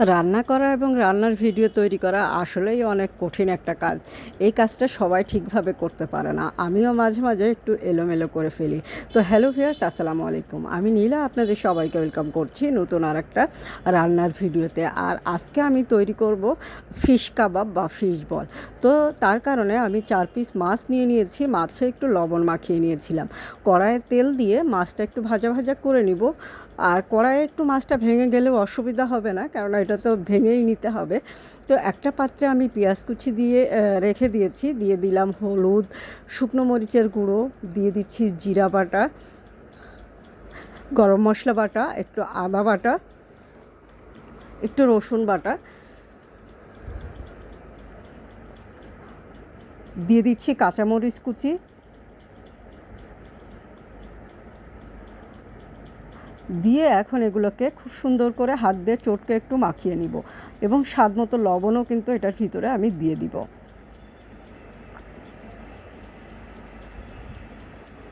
রান্না করা এবং রান্নার ভিডিও তৈরি করা আসলেই অনেক কঠিন একটা কাজ। এই কাজটা সবাই ঠিকভাবে করতে পারে না। আমিও মাঝে মাঝে একটু এলোমেলো করে ফেলি। তো হ্যালো ভিয়ার্স আসসালামু আলাইকুম। আমি নীলা, আপনাদের সবাইকে ওয়েলকাম করছি নতুন আর একটা রান্নার ভিডিওতে। আর আজকে আমি তৈরি করব ফিশ কাবাব বা ফিশ বল। তো তার কারণে আমি চার পিস মাছ নিয়ে নিয়েছি। মাছে একটু লবণ মাখিয়ে নিয়েছিলাম। কড়াইয়ে তেল দিয়ে মাছটা একটু ভাজা ভাজা করে নিব। আর কড়াইয়ে একটু মাছটা ভেঙে গেলেও অসুবিধা হবে না। কারণ এটা তো ভেঙেই নিতে হবে। তো একটা পাত্রে আমি পেঁয়াজ কুচি দিয়ে রেখে দিয়েছি। দিয়ে দিলাম হলুদ, শুকনো মরিচের গুঁড়ো, দিয়ে দিচ্ছি জিরা বাটা, গরম মশলা বাটা, একটু আদা বাটা, একটু রসুন বাটা। দিয়ে দিচ্ছি কাঁচামরিচ কুচি দিয়ে এখন এগুলোকে খুব সুন্দর করে হাত দিয়ে চটকে একটু মাখিয়ে নিব এবং স্বাদ মতো লবণও কিন্তু এটার ভিতরে আমি দিয়ে দিব।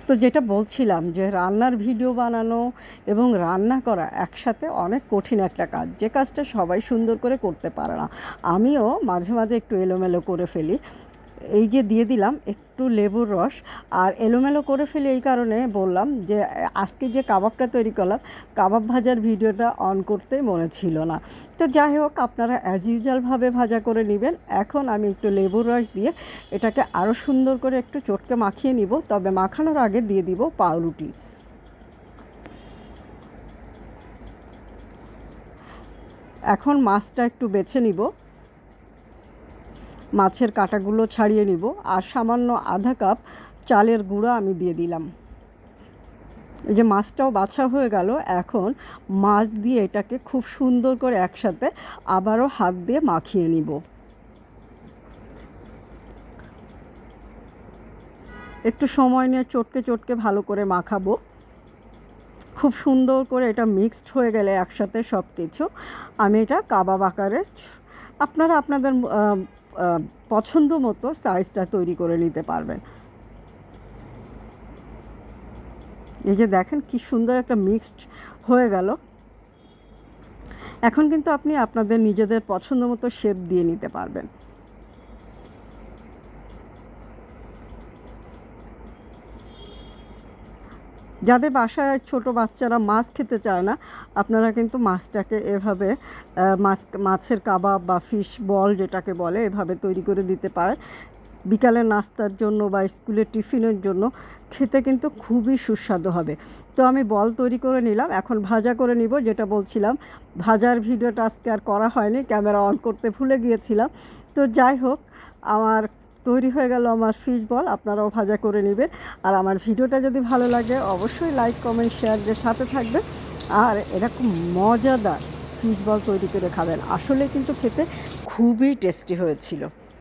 তো যেটা বলছিলাম যে রান্নার ভিডিও বানানো এবং রান্না করা একসাথে অনেক কঠিন একটা কাজ, যে কাজটা সবাই সুন্দর করে করতে পারে না। আমিও মাঝে মাঝে একটু এলোমেলো করে ফেলি। এই যে দিয়ে দিলাম একটু লেবুর রস, আর এলোমেলো করে ফেলি এই কারণে বললাম যে, আজকে যে কাবাবটা তৈরি করলাম, কাবাব ভাজার ভিডিওটা অন করতেই মনে ছিল না। তো যাই হোক, আপনারা অ্যাজ ইউজুয়ালভাবে ভাজা করে নেবেন। এখন আমি একটু লেবুর রস দিয়ে এটাকে আরও সুন্দর করে একটু চটকে মাখিয়ে নিব। তবে মাখানোর আগে দিয়ে দিব পাউরুটি। এখন মাছটা একটু বেছে নিব। মাছের কাঁটাগুলো ছাড়িয়ে নিব আর সামান্য আধা কাপ চালের গুঁড়ো আমি দিয়ে দিলাম। এই যে মাছটাও বাছা হয়ে গেল, এখন মাছ দিয়ে এটাকে খুব সুন্দর করে একসাথে আবারও হাত দিয়ে মাখিয়ে নিব। একটু সময় নিয়ে চটকে চটকে ভালো করে মাখাবো। খুব সুন্দর করে এটা মিক্সড হয়ে গেলে একসাথে সব কিছু আমি এটা কাবাব আকারে আপনারা আপনাদের পছন্দ মতো সাইজটা তৈরি করে নিতে পারবেন। এই যে দেখেন কি সুন্দর একটা মিক্সড হয়ে গেল। এখন কিন্তু আপনি আপনাদের নিজেদের পছন্দ মতো শেপ দিয়ে নিতে পারবেন। যাদের বাসায় ছোট বাচ্চারা মাছ খেতে চায় না, আপনারা কিন্তু মাছটাকে এভাবে মাছ, মাছের কাবাব বা ফিশ বল যেটাকে বলে, এভাবে তৈরি করে দিতে পারেন বিকালের নাস্তার জন্য বা স্কুলের টিফিনের জন্য খেতে কিন্তু খুবই সুস্বাদু হবে। তো আমি বল তৈরি করে নিলাম, এখন ভাজা করে নিব, যেটা বলছিলাম, ভাজার ভিডিওটা আজকে আর করা হয়নি, ক্যামেরা অন করতে ভুলে গিয়েছিলাম। তো যাই হোক, আমার তৈরি হয়ে গেল আমার ফিশ বল আপনারাও ভাজা করে নেবেন। আর আমার ভিডিওটা যদি ভালো লাগে, অবশ্যই লাইক কমেন্ট শেয়ার যে সাথে থাকবে আর এরকম মজাদার ফিশ বল তৈরি করে খাবেন। আসলে কিন্তু খেতে খুবই টেস্টি হয়েছিল।